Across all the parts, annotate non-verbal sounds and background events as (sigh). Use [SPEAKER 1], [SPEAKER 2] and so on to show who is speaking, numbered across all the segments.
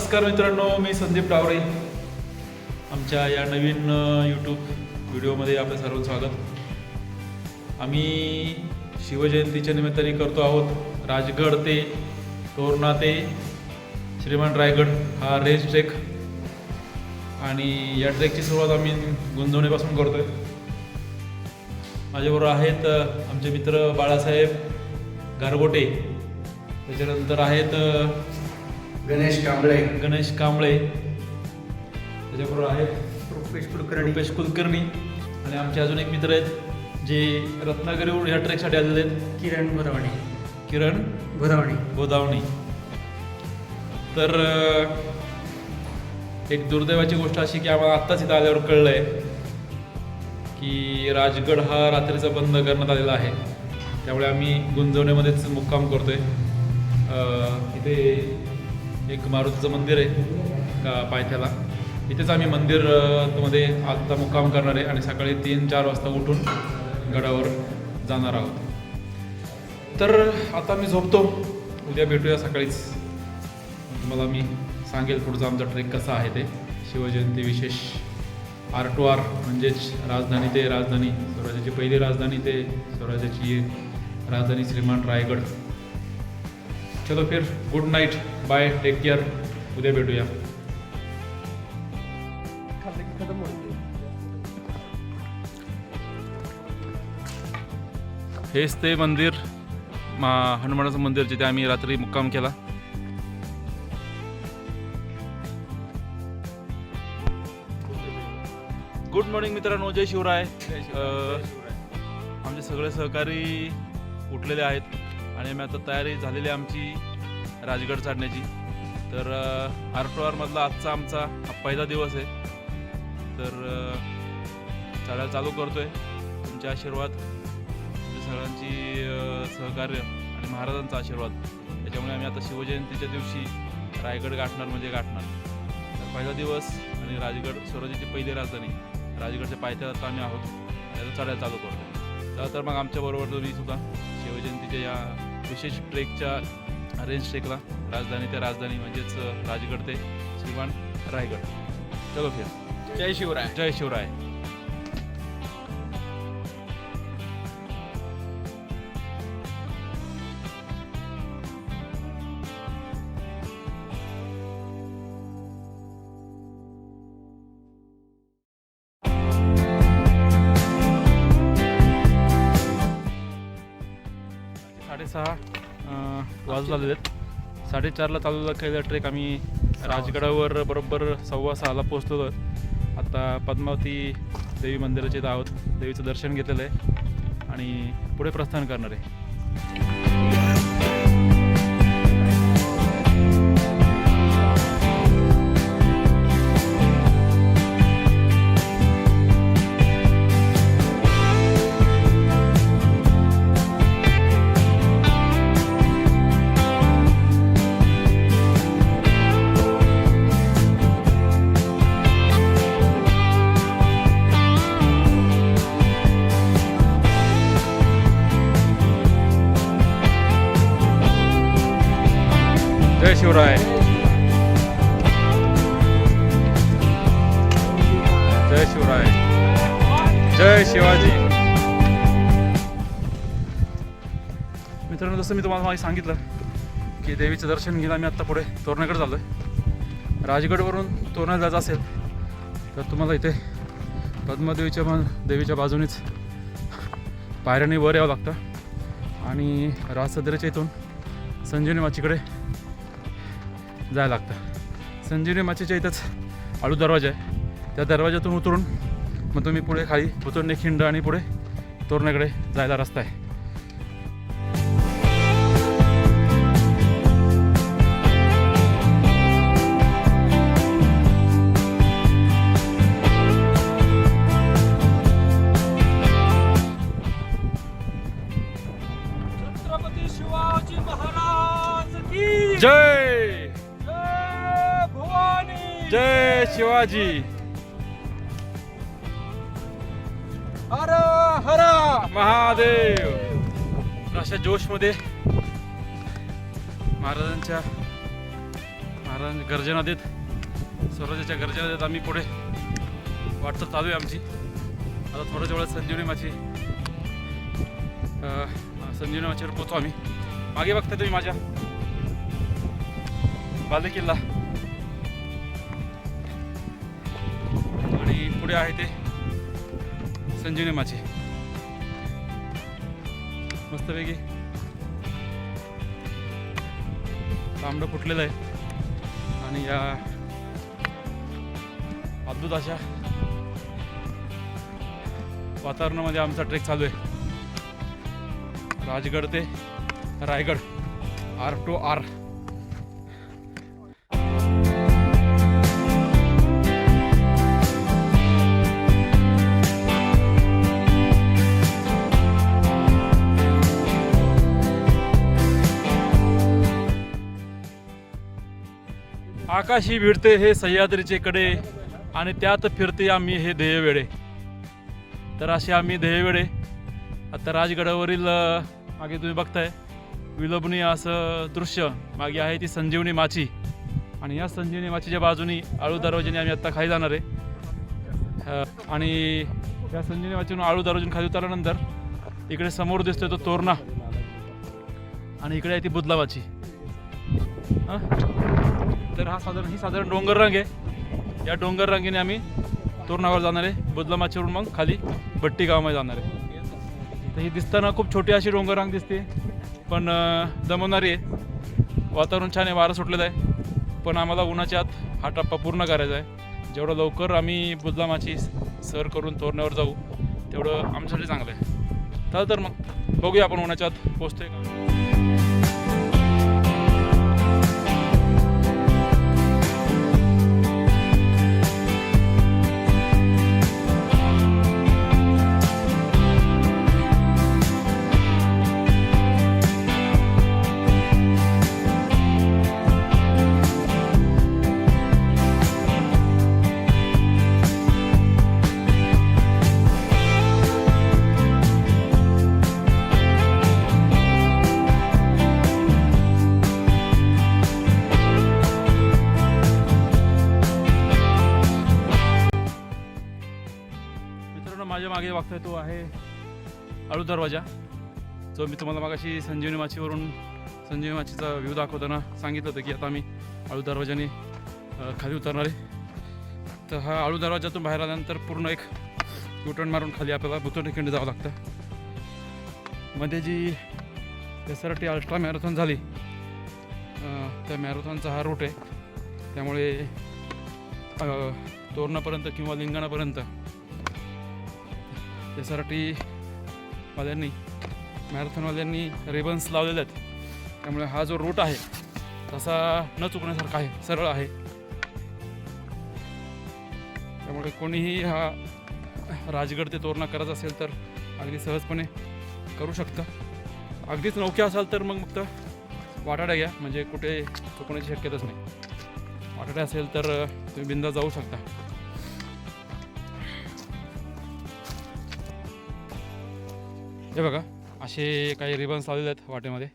[SPEAKER 1] नमस्कार मित्रांनो मी संदीप डावरे आमच्या या नवीन यूट्यूब व्हिडिओमध्ये आपलं सर्व स्वागत. आम्ही शिवजयंतीच्या निमित्ताने करतो आहोत राजगड ते तोरणा ते श्रीमान रायगड हा रेस ट्रेक आणि या ट्रेकची सुरुवात आम्ही गुंजवणीपासून करतोय. माझ्याबरोबर आहेत आमचे मित्र बाळासाहेब गारगोटे. त्याच्यानंतर आहेत
[SPEAKER 2] गणेश कांबळे.
[SPEAKER 1] गणेश कांबळे. त्याच्याबरोबर आहेत
[SPEAKER 2] रुपेश कुलकर्णी.
[SPEAKER 1] रुपेश कुलकर्णी. आणि आमचे अजून एक मित्र आहेत जे रत्नागिरीहून ह्या ट्रेकसाठी आलेले आहेत.
[SPEAKER 2] किरण भरवाणी
[SPEAKER 1] किरण
[SPEAKER 2] भरवाणी
[SPEAKER 1] गोदावणी तर एक दुर्दैवाची गोष्ट अशी की आम्हाला आत्ताच इथं आल्यावर कळलं आहे की राजगड हा रात्रीचा बंद करण्यात आलेला आहे. त्यामुळे आम्ही गुंजवण्यामध्येच मुक्काम करतोय. अ, इथे एक मारुतीचं मंदिर आहे का पायथ्याला. इथेच आम्ही मंदिरमध्ये आत्ता मुक्काम करणार आहे आणि सकाळी तीन चार वाजता उठून गडावर जाणार आहोत. तर आता मी झोपतो. उद्या भेटूया सकाळीच. तुम्हाला मी सांगेल पुढचा आमचा ट्रेक कसा आहे ते. शिवजयंती विशेष आर टू आर म्हणजेच राजधानी ते राजधानी स्वराज्याची पहिली राजधानी ते स्वराज्याची राजधानी श्रीमान रायगड. चलो फिर good night bye take care उद्या भेटूया. हेच ते मंदिर मा हनुमानाचं मंदिर जिथे आम्ही रात्री मुक्काम केला. गुड मॉर्निंग मित्रांनो जय शिवराय. आमचे सगळे सहकारी उठलेले आहेत आणि आम्ही आता तयारी झालेली आमची. राजगड चढण्याची. तर आर टू आरमधला आजचा आमचा हा पहिला दिवस आहे. तर चढायला चालू करतोय. तुमचे आशीर्वाद तुमच्या सगळ्यांची सहकार्य आणि महाराजांचा आशीर्वाद. त्याच्यामुळे आम्ही आता शिवजयंतीच्या दिवशी रायगड गाठणार म्हणजे गाठणार. तर पहिला दिवस आणि राजगड स्वराज्याची पहिली राजधानी. राजगडच्या पायथ्यात आता आम्ही आहोत. त्याचा चढायला चालू करतो चला तर मग आमच्याबरोबर तुम्ही सुद्धा शिवजयंतीच्या या विशेष ट्रेकच्या रेंज ट्रेकला राजधानी ते राजधानी म्हणजेच राजगड ते श्रीमान रायगड. चलो फिर.
[SPEAKER 2] जय शिवराय.
[SPEAKER 1] जय शिवराय. साडेचारला चालू केलेला ट्रेक आम्ही राजगडावर बरोबर सव्वा सहाला आहोत. आता पद्मावती देवी मंदिराचे इथं आहोत. देवीचं दर्शन घेतलेलं आहे. आणि पुढे प्रस्थान करणार आहे. शिवराय. जय शिवराय. जय शिवाजी. मित्रांनो जसं मी तुम्हाला माहिती सांगितलं की देवीचं दर्शन घेऊन मी आत्ता पुढे तोरणाकडे चाललो आहे राजगडवरून तोरणाला जायचं असेल तर तुम्हाला इथे पद्मादेवीच्या मग देवीच्या बाजूनेच पायऱ्याने वर यावं लागतं. आणि राजसदरेच्या इथून संजीवनी माचीकडे जायला लागतं. संजीवनी माचीच्या इथंच आळू दरवाजा आहे. त्या दरवाजातून उतरून मग तुम्ही पुढे खाली उतरणे खिंड आणि पुढे तोरणाकडे जायला रस्ता आहे.
[SPEAKER 3] शिवाजी. हर हर.
[SPEAKER 1] महादेव. अशा जोशमध्ये महाराजांच्या महाराज गर्जना देत स्वराज्याच्या गर्जना देत आम्ही पुढे वाटचाल चालू आहे आमची. आता थोड्याच वेळात संजीवनी माची अं, संजीवनी माचीवर पोचू आम्ही. मागे बघताय तुम्ही माझ्या. बाले किल्ला पुढे आहे ते. संजीवनी माची. मस्तपैकी तांबडं फुटलेलं आहे. आणि या अद्भुत अशा वातावरणामध्ये आमचा ट्रेक चालू आहे. राजगड ते रायगड. आर टू आर आकाशी भिडते हे सह्याद्रीचे कडे आणि त्यात फिरते आम्ही हे ध्येयवेळे तर असे आम्ही ध्येयवेळे आता राजगडावरील मागे तुम्ही बघताय विलोभनीय असं दृश्य मागे आहे ती संजीवनी माची. आणि या संजीवनी माचीच्या बाजूनी आळू दरवाजाने आम्ही आत्ता खाली जाणार आहे. आणि या संजीवनी माचीनं आळू दरवाजून खाली उतरल्यानंतर इकडे समोर दिसतोय तो तोरणा. आणि इकडे आहे ती बुदलावाची हां तर हा साधारण ही साधारण डोंगर रांग आहे. या डोंगर रांगेने आम्ही तोरणावर जाणार आहे. बुदलामाचीवरून मग खाली भट्टी गावामध्ये जाणार आहे. तर ही दिसताना खूप छोटी अशी डोंगर रांग दिसते. पण दमवणारी आहे. वातावरण छान आहे. वारं सुटलेलं आहे. पण आम्हाला उन्हाच्या आत हा टप्पा पूर्ण करायचा आहे. जेवढं लवकर आम्ही बुदलामाची सर करून तोरण्यावर जाऊ तेवढं आमच्यासाठी चांगलं आहे. चला तर मग बघूया आपण उन्हाच्या आत पोचतोय का? माझ्या तो आहे अळू दरवाजा जो मी तुम्हाला मागाशी संजीवनी माचीवरून संजीवनी माचीचा व्ह्यू दाखवताना सांगितलं होतं की आता आम्ही आळू दरवाजाने खाली उतरणार आहे. तर हा आळू दरवाजातून बाहेर आल्यानंतर पूर्ण एक युटर्न मारून खाली आपल्याला भुतोंडखिंड जावं लागतं. मध्ये G S R T ultra marathon झाली त्या मॅरेथॉनचा हा रूट आहे. त्यामुळे तोरणापर्यंत किंवा लिंगाणापर्यंत त्यासाठी वाल्यांनी मॅरेथॉनवाल्यांनी रिबन्स लावलेले आहेत. त्यामुळे हा जो रूट आहे तसा न चुकण्यासारखा आहे सरळ आहे. त्यामुळे कोणीही हा राजगड ते तोरणा करायचा असेल तर अगदी सहजपणे करू शकतं. अगदीच नौक्या असाल तर मग फक्त वाटाड्या घ्या म्हणजे कुठे चुकण्याची शक्यताच नाही. वाटाड्या असेल तर तुम्ही बिंदा जाऊ शकता. हे बघा असे काही रिबन्स लावलेले आहेत वाटेमध्ये.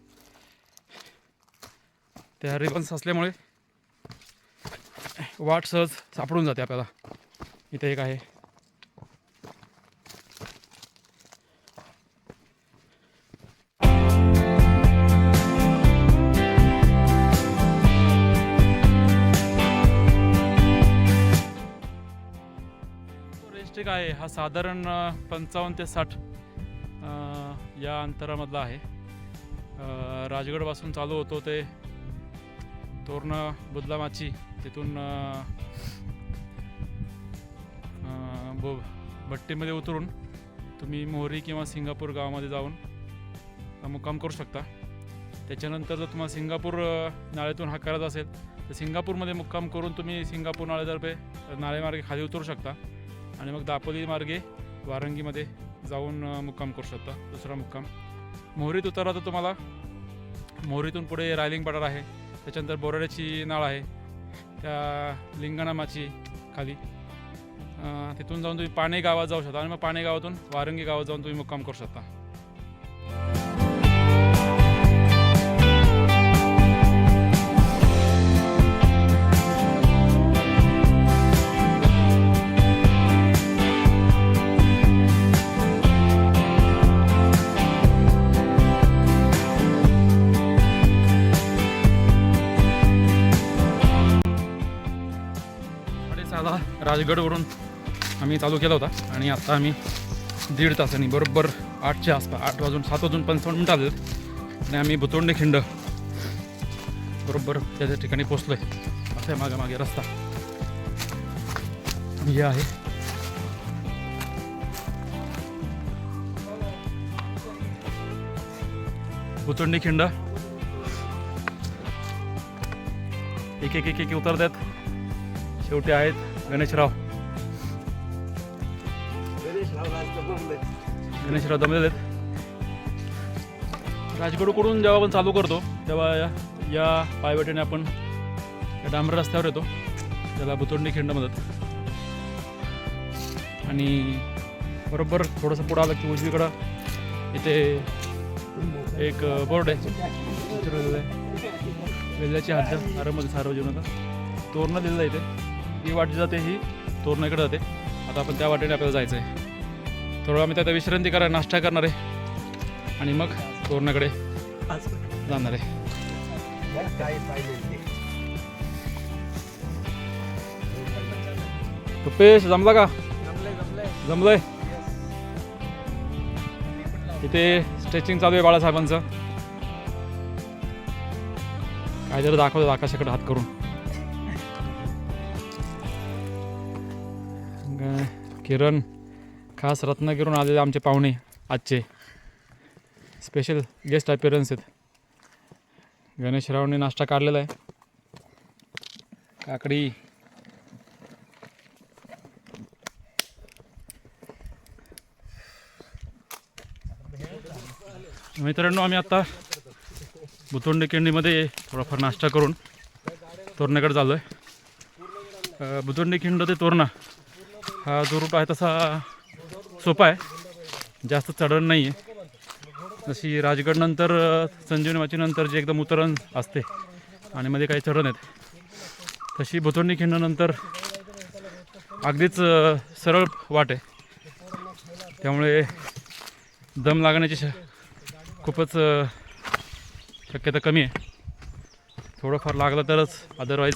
[SPEAKER 1] त्या रिबन्स असल्यामुळे वाट सहज सापडून जाते आपल्याला. इथे एक आहे. रेस्टिक आहे. हा साधारण पंचावन्न ते साठ या अंतरामधला आहे. राजगडपासून चालू होतो ते तोरणा बुदलामाची तिथून अ, भट्टीमध्ये उतरून तुम्ही मोहरी किंवा सिंगापूर गावामध्ये जाऊन मुक्काम करू शकता. त्याच्यानंतर जर तुम्हाला सिंगापूर नाळ्यातून हा करायचा असेल तर सिंगापूरमध्ये मुक्काम करून तुम्ही सिंगापूर नाळेतर्फे नाळेमार्गे खाली उतरू शकता. आणि मग दापोली मार्गे वारंगीमध्ये जाऊन मुक्काम करू शकता. दुसरा मुक्काम. मोहरीत उतरला तर तुम्हाला मोहरीतून पुढे रायलिंग पठार आहे. त्याच्यानंतर बोराड्याची नाळ आहे. त्या लिंगणामाची खाली. तिथून जाऊन तुम्ही पाणे गावात जाऊ शकता आणि मग पाणे गावातून वारंगी गावात जाऊन तुम्ही मुक्काम करू शकता. राजगडवरून आम्ही चालू केला होता आणि आता आम्ही दीड तासांनी बरोबर आठच्या आसपास आठ वाजून सात वाजून पंचावन्न मिनटं आले आणि आम्ही भुतोंडे खिंड बरोबर त्या त्या ठिकाणी पोचलो आहे असं आहे मागे मागे रस्ता. हे आहे. बुतोंडी खिंड. एक एक एक एक उतरत आहेत शेवटी आहेत. गणेशराव. गणेशराव दमलेले आहेत. राजगडकडून जेव्हा आपण चालू करतो तेव्हा या या पायवाटेने आपण या डांबर रस्त्यावर येतो. त्याला बुतोंडी खिंड म्हणतात. आणि बरोबर थोडंसं पुढं आलं की उजवीकडं इथे एक बोर्ड आहे. वेल्ल्याची हद्द आरामध्ये सार्वजनिक तोरणं लिहिलं आहे इथे. ही वाट जी जाते ही तोरणाकडे जाते आता आपण त्या वाटेने आपल्याला जायचं आहे थोडं आम्ही त्यात विश्रांती करा नाश्ता करणार आहे. आणि मग तोरणाकडे जाणार आहे. रुपेश जमला का? जमलंय? इथे स्ट्रेचिंग चालू आहे बाळासाहेबांचं. काहीतरी दाखवलं आकाशाकडे हात करून. किरण खास रत्नागिरून आलेले आमचे पाहुणे आजचे. स्पेशल गेस्ट अपिअरन्स आहेत. गणेशरावने नाश्ता काढलेला आहे. काकडी. मित्रांनो आम्ही आत्ता बुतोंडी खिंडीमध्ये थोडाफार नाश्ता करून तोरण्याकडे चाललो आहे बुतोंडी खिंड ते तोरणा हा जो रूट आहे तसा सोपा आहे. जास्त चढण नाही आहे जशी राजगडनंतर अ, संजीवनी जे एकदम उतरण असते आणि मध्ये काही चढण आहेत. तशी भुतोंडी खिंडनंतर अगदीच सरळ वाट आहे. त्यामुळे दम लागण्याची श खूपच शक्यता कमी आहे. थोडंफार लागलं तरच अदरवाईज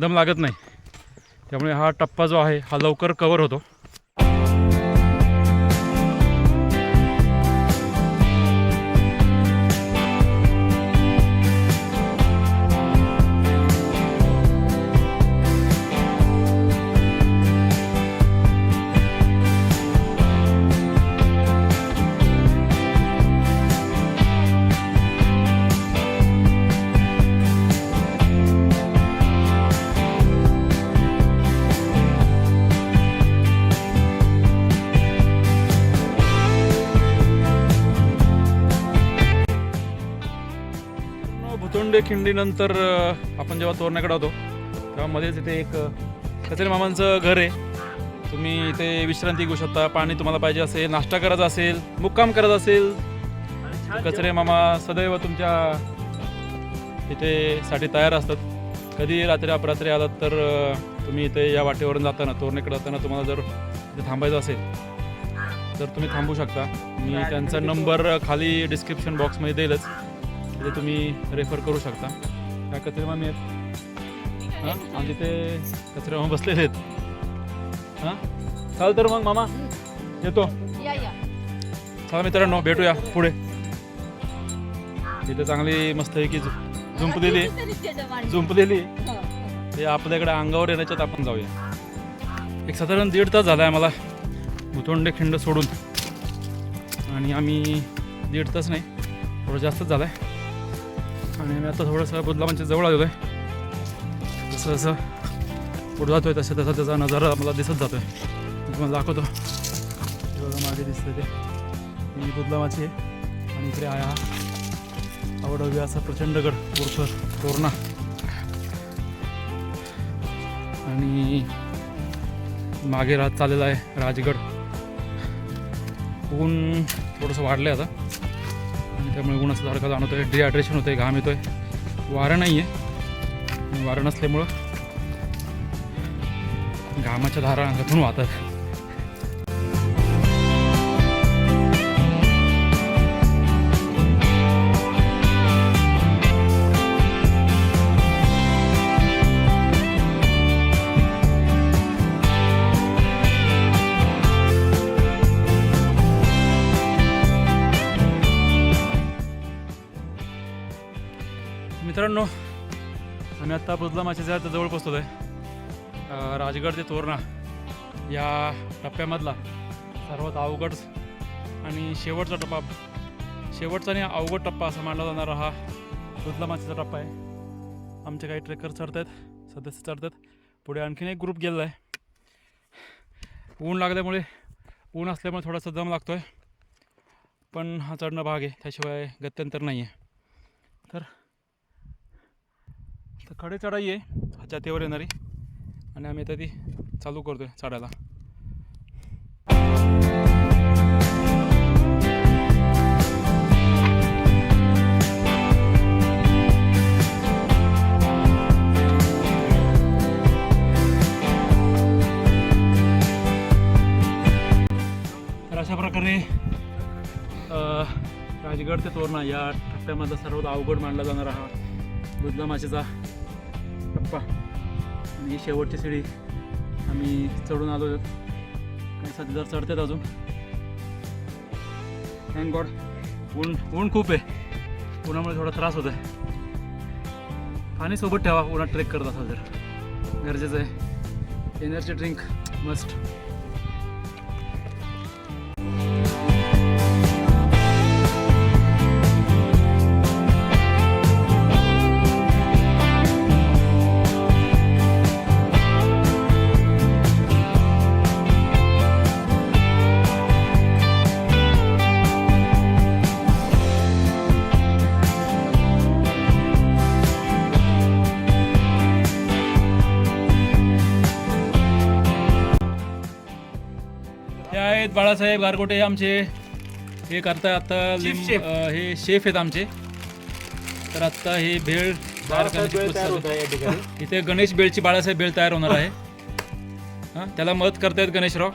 [SPEAKER 1] दम लागत नाही. त्यामुळे हा टप्पा जो आहे हा लवकर कवर होतो. खिंडीनंतर आपण जेव्हा तोरण्याकडे होतो तेव्हा मध्येच इथे एक कचरे मामांचं घर आहे. तुम्ही इथे विश्रांती घेऊ शकता. पाणी तुम्हाला पाहिजे असेल नाश्ता करायचा असेल मुक्काम करायचा असेल कचरे मामा सदैव तुमच्या इथे साठी तयार असतात. कधी रात्री अपरात्री आलात तर तुम्ही इथे या वाटेवरून जाताना तोरण्याकडे जाताना तुम्हाला जर इथे थांबायचं असेल तर तुम्ही थांबू शकता. मी त्यांचा नंबर खाली डिस्क्रिप्शन बॉक्समध्ये देईलच तिथे तुम्ही रेफर करू शकता. काय कचरे मामी आहेत. हां? आणि तिथे कचरे मामा बसलेले आहेत. हां? चाल तर मग मामा. येतो.
[SPEAKER 4] या या.
[SPEAKER 1] चला मित्रांनो भेटूया पुढे. तिथे चांगली मस्त आहे की झुंपलेली झुंपलेली आहे. ते आपल्याकडे अंगावर येण्याच्यात आपण जाऊया. एक साधारण दीड तास झाला आहे मला भुतोंडे खिंड सोडून. आणि आम्ही दीड तास नाही थोडं जास्तच झालं आहे आणि मी आता थोडंसं बुदलामांच्या जवळ आलेलो आहे. जसं जसं पुढं जातोय तसं तसा त्याचा नजारा मला दिसत जातोय. मी तुम्हाला दाखवतो. हे बघा मागे दिसतं ते. ही बुदलामाची आहे. आणि इकडे आया आवडवी असा प्रचंडगड गड तोरणा आणि मागे राहत चाललेला आहे राजगड. ऊन थोडंसं वाढलं आहे आता. त्यामुळे ऊन असल्यासारखं जाणवतो आहे डिहायड्रेशन होतं आहे घाम येतो आहे वारं नाही आहे वारं नसल्यामुळं घामाच्या धारा अंगातून वाहतात. आता आत्ता बुजला जवळ पोचतो आहे राजगड ते तोरणा या टप्प्यामधला सर्वात अवघड आणि शेवटचा टप्पा शेवटचा आणि अवघड टप्पा असा मानला जाणारा हा बुजला माचीचा टप्पा आहे. आमचे काही ट्रेकर चढत आहेत सदस्य चढत आहेत पुढे आणखीन एक ग्रुप गेलेला आहे. ऊन लागल्यामुळे ऊन असल्यामुळे थोडासा दम लागतो आहे पण हा चढणं भाग आहे त्याशिवाय गत्यंतर नाही आहे तर तर खडे चढाई आहे हा येणारी. आणि आम्ही आता ती चालू करतो आहे चढायला तर अशा प्रकारे राजगड ते तोरणा या टप्प्यामधला सर्वात अवघड मानला जाणारा हा बुधला टप्पा आणि ही शेवटची शिडी आम्ही चढून आलो. काही सध्या चढतात अजून. थँक गॉड ऊन ऊन खूप आहे. उन्हामुळे थोडा त्रास होत आहे पाणी सोबत ठेवा. उन्हात ट्रेक करत असाल तर. गरजेचं आहे. एनर्जी ड्रिंक मस्ट आहेत बाळासाहेब गारगोटे आमचे. हे करताय आता लिंब अं, हे शेफ आहेत आमचे. तर आत्ता हे भेळ तयार करण्याची
[SPEAKER 2] वेळ
[SPEAKER 1] process
[SPEAKER 2] तयार
[SPEAKER 1] चालू
[SPEAKER 2] होत आहे या ठिकाणी. (laughs)
[SPEAKER 1] इथे गणेश बेळची बाळासाहेब बेळ तयार होणार आहे. हां त्याला मदत करतायत गणेशराव.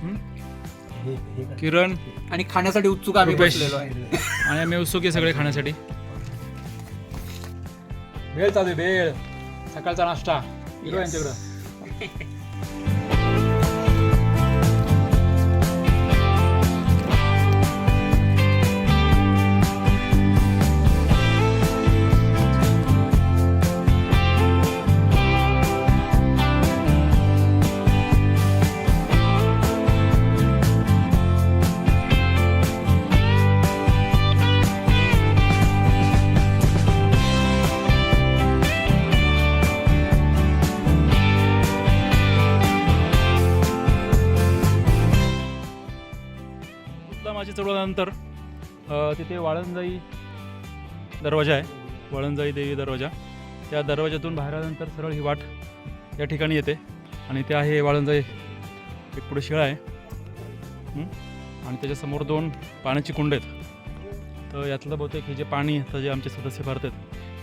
[SPEAKER 1] हं? किरण.
[SPEAKER 3] आणि खाण्यासाठी उत्सुक आम्ही
[SPEAKER 1] रुपेश.
[SPEAKER 3] बसलेलो आहे.
[SPEAKER 1] आणि आम्ही उत्सुक आहे सगळे खाण्यासाठी. भेळ चालू आहे भेळ. सकाळचा नाश्ता. यांच्याकडं. (laughs) अ, तिथे वाळंजाई दरवाजा आहे. वाळंजाई देवी दरवाजा. त्या दरवाजातून बाहेर आल्यानंतर सरळ ही वाट या ठिकाणी येते. आणि ते आहे वाळंजाई. एक पुढे शिळा आहे. हं? आणि त्याच्यासमोर दोन पाण्याची कुंड आहेत. तर यातलं बहुतेक हे जे पाणी आता जे आमचे सदस्य भरतात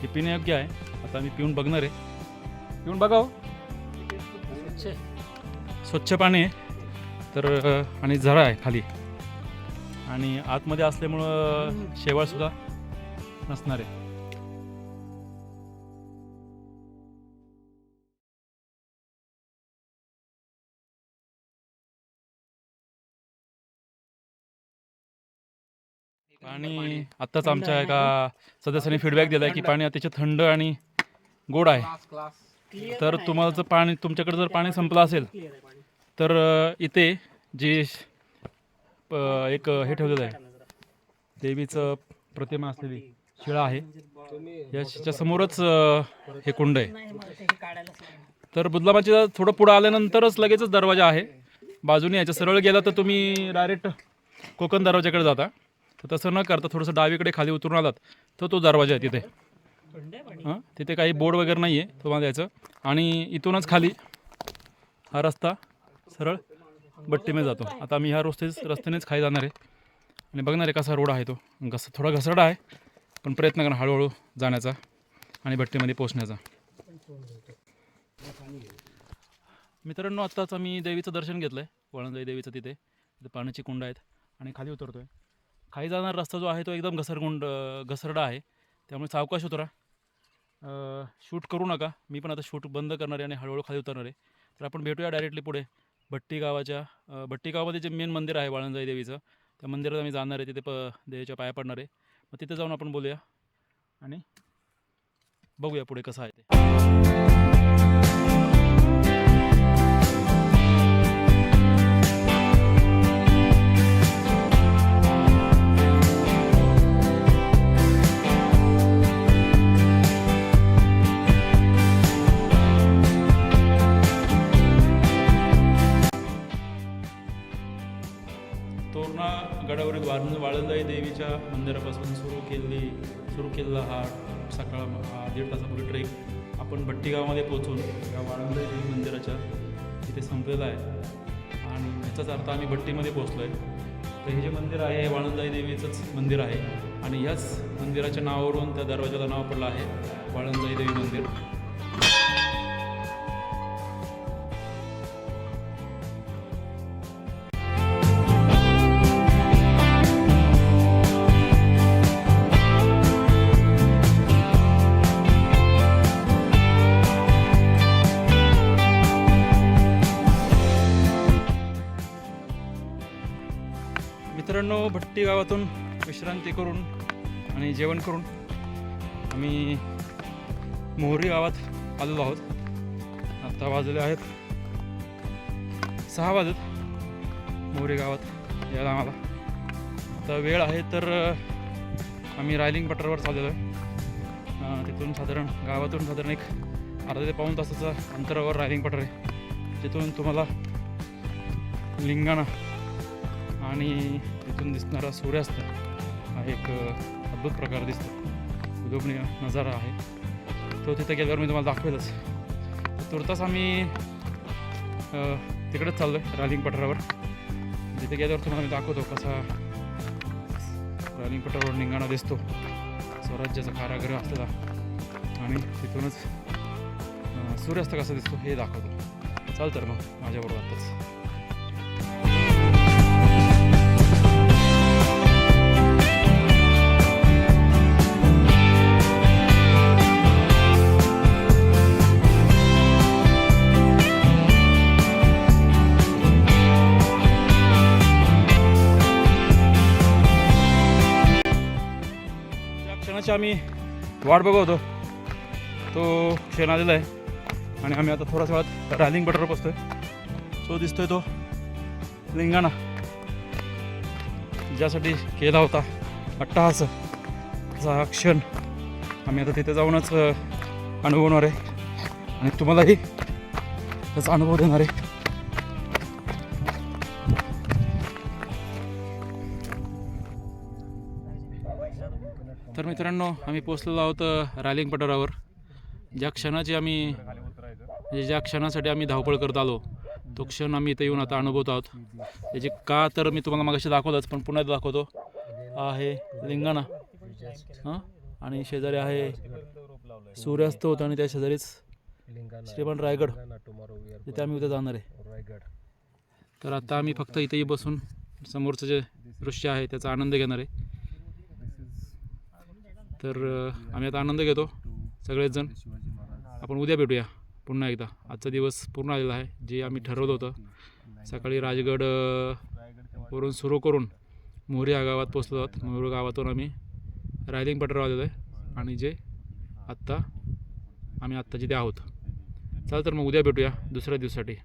[SPEAKER 1] हे पिण्यायोग्य आहे. आता आम्ही पिऊन बघणार आहे. पिऊन बघाव स्वच्छ पाणी आहे. तर आणि झरा आहे खाली. आणि आतमध्ये असल्यामुळं शेवाळसुद्धा नसणार आहे. पाणी आत्ताच आमच्या एका सदस्याने फीडबॅक दिला आहे की पाणी अतिशय थंड आणि गोड आहे. तर तुम्हाला जर पाणी तुमच्याकडे जर पाणी संपलं असेल तर इथे जे प- एक हे ठेवलेलं आहे. देवीचं प्रतिमा असलेली शिळा आहे. याच्या समोरच अ, हे कुंड आहे. तर बुदलामाच्या थोडं पुढं आल्यानंतरच लगेचच दरवाजा आहे. बाजूने याच्या सरळ गेला तर तुम्ही डायरेक्ट कोकण दरवाजाकडे जाता. तर तसं न करता थोडंसं डावीकडे खाली उतरून आलात तर तो दरवाजा आहे तिथे. हां? तिथे काही बोर्ड वगैरे नाही आहे तुम्हाला यायचं आणि इथूनच खाली हा रस्ता सरळ बट्टीमध्ये जातो. आता आम्ही ह्या रस्तेच रस्त्यानेच खाली जाणार आहे. आणि बघणार आहे कसा रोड आहे तो. घस थोडा घसरडा आहे पण प्रयत्न करा हळूहळू जाण्याचा आणि भट्टीमध्ये पोचण्याचा मित्रांनो आत्ताच आम्ही देवीचं दर्शन घेतलं आहे वळणजाई देवीचं तिथे. तिथे पाण्याची कुंड आहेत आणि खाली उतरतो आहे खाली जाणारा रस्ता जो आहे तो एकदम घसरगुंड घसरडा आहे. त्यामुळे सावकाश उतरा. शूट करू नका. मी पण आता शूट बंद करणार आहे आणि हळूहळू खाली उतरणार आहे. तर आपण भेटूया डायरेक्टली पुढे. भट्टी गावाच्या अ, भट्टी गावामध्ये जे मेन मंदिर आहे वाळंजाई देवीचं त्या मंदिरात आम्ही जाणार आहे तिथे प देवीच्या पाया पडणार आहे. मग तिथे जाऊन आपण बोलूया आणि बघूया पुढे कसं आहे ते. तोरणा गडावरील वाळंद वाळंदाई देवीच्या मंदिरापासून सुरू केली सुरू केलेला हा सकाळ हा दीड तासापूर्वी ट्रेक. आपण भट्टीगावामध्ये पोहोचून या वाळंदाई देवी मंदिराच्या इथे संपलेला आहे. आणि याचाच अर्थ आम्ही भट्टीमध्ये पोचलो आहे तर हे जे मंदिर आहे हे वाळंदाई देवीचंच मंदिर आहे. आणि याच मंदिराच्या नावावरून त्या दरवाजाला नाव पडलं आहे वाळंदाई देवी मंदिर. भट्टी गावातून विश्रांती करून आणि जेवण करून आम्ही मोहरी गावात आलेलो आहोत. आता वाजले आहेत सहा वाजत मोहरी गावात यायला आम्हाला. आता वेळ आहे तर आम्ही रायलिंग पटरवर चाललेलो आहे. तिथून साधारण गावातून साधारण एक अर्धा ते पाऊण तासाचा अंतरावर रायलिंग पठार आहे. तिथून तुम्हाला लिंगाणा आणि तिथून दिसणारा सूर्यास्त हा एक अद्भुत प्रकार दिसतो. उदोगणी नजारा आहे. तो तिथे गेल्यावर मी तुम्हाला दाखवेलच. तुर्तास आम्ही तिकडेच चाललो आहे रालिंग पठारावर. तिथे गेल्यावर तुम्हाला मी दाखवतो कसा रालिंग पठारावर निंगाणा दिसतो. स्वराज्याचा कारागृह असलेला. आणि तिथूनच सूर्यास्त कसा दिसतो हे दाखवतो. चाल तर मग माझ्याबरोबर आताच. शेणाची आम्ही वाट बघवतो तो क्षण आलेला आहे. आणि आम्ही आता थोड्याच वेळात रायलिंग बटर बसतोय तो दिसतोय तो लिंगाणा. ज्यासाठी केला होता अट्टहास. असा हा क्षण. आम्ही आता तिथे जाऊनच अनुभवणार आहे. आणि तुम्हालाही त्याचा अनुभव देणार आहे. मित्रांनो आम्ही पोचलेलो आहोत अ, रायलिंग पठारावर. ज्या क्षणाची आम्ही म्हणजे ज्या क्षणासाठी आम्ही धावपळ करत आलो तो क्षण आम्ही इथे येऊन आता अनुभवत आहोत. त्याचे का तर मी तुम्हाला मागाशी दाखवलंच पण पुन्हा दाखवतो. आहे लिंगाणा. हां? आणि शेजारी आहे सूर्यास्त होतं आणि त्या शेजारीच श्रीमान रायगड. तिथे आम्ही उद्या जाणार आहे. तर आता आम्ही फक्त इथेही बसून समोरचं जे दृश्य आहे त्याचा आनंद घेणार आहे. तर आम्ही आता आनंद घेतो सगळेच जण आपण उद्या भेटूया पुन्हा एकदा. आजचा दिवस पूर्ण आलेला आहे जे आम्ही ठरवलं होतं. सकाळी राजगड वरून सुरू करून मोहरी या गावात पोचलो आहोत. मोहरी गावातून आम्ही रायलिंग पटरावर आलेलो आहे आणि जे आत्ता आम्ही आत्ता जिथे आहोत. चाल तर मग उद्या भेटूया दुसऱ्या दिवसासाठी.